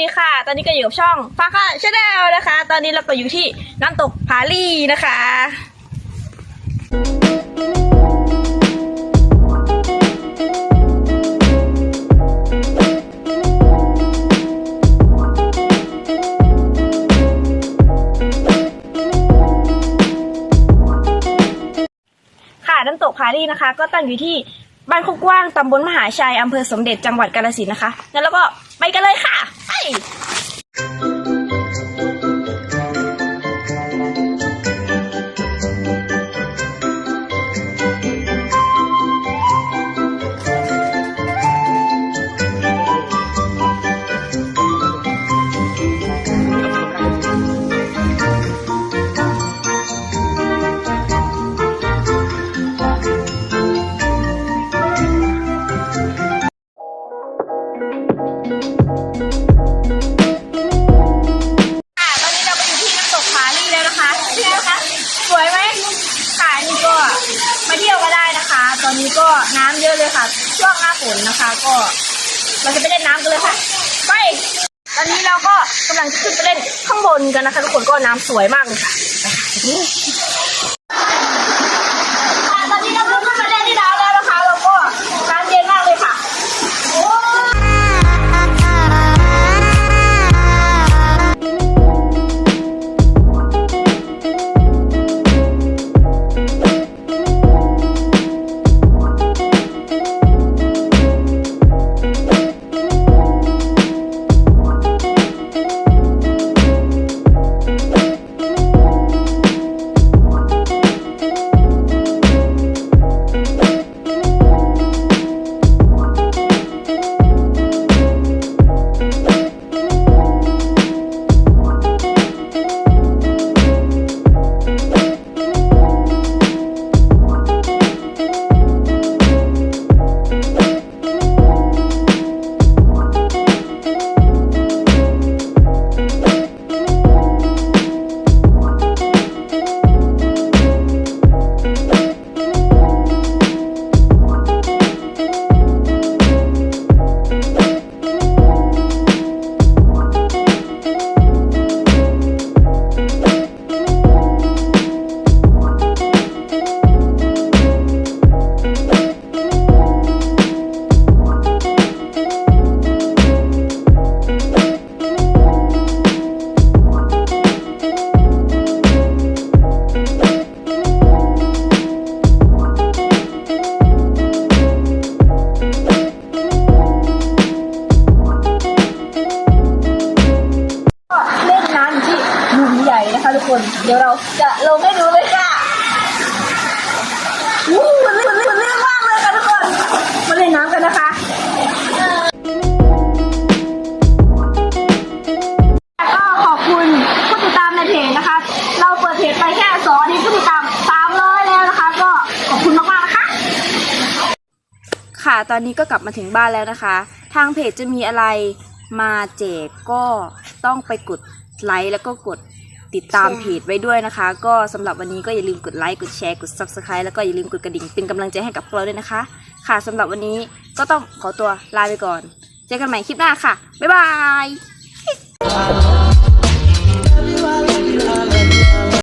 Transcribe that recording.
ดีค่ะ ตอนนี้ก็อยู่กับช่องฟ้าค่ะชาแนลนะคะ ตอนนี้เราก็อยู่ที่น้ำตกผาลี่นะคะค่ะน้ำตกผาลี่นะคะ ก็ตั้งอยู่ที่บ้านโคกกว้างตำบลมหาชัยอำเภอสมเด็จจังหวัดกาฬสินธุ์นะคะ แล้วก็ ไปกันเลยค่ะ ไป อนนี้ก็น้ำเยอะเลยค่ะ ช่วงหน้าฝนนะคะ ก็เราจะไปเล่นน้ำกันเลยค่ะ ไป ตอนนี้เราก็กำลังจะขึ้นไปเล่นข้างบนกันนะคะทุกคนก็น้ำสวยมากเลยค่ะ เดี๋ยวเราจะลงให้ดูเลยค่ะวู้มันลื่นมันลื่นมากเลยค่ะทุกคนมาเล่นน้ำกันนะคะก็ขอบคุณผู้ติดตามในเพจนะคะ เราเปิดเพจไปแค่สองอาทิตย์ผู้ติดตามสามร้อยแล้วนะคะ ก็ขอบคุณมากๆนะคะ ค่ะตอนนี้ก็กลับมาถึงบ้านแล้วนะคะ ทางเพจจะมีอะไรมาแจกก็ต้องไปกดไลค์แล้วก็กด ติดตามเพจไว้ด้วยนะคะ ก็สำหรับวันนี้ก็อย่าลืมกดไลค์กดแชร์กด subscribe แล้วก็อย่าลืมกดกระดิ่งเป็นกำลังใจให้กับพวกเราด้วยนะคะ ค่ะสำหรับวันนี้ก็ต้องขอตัวลาไปก่อน เจอกันใหม่คลิปหน้าค่ะ บ๊ายบาย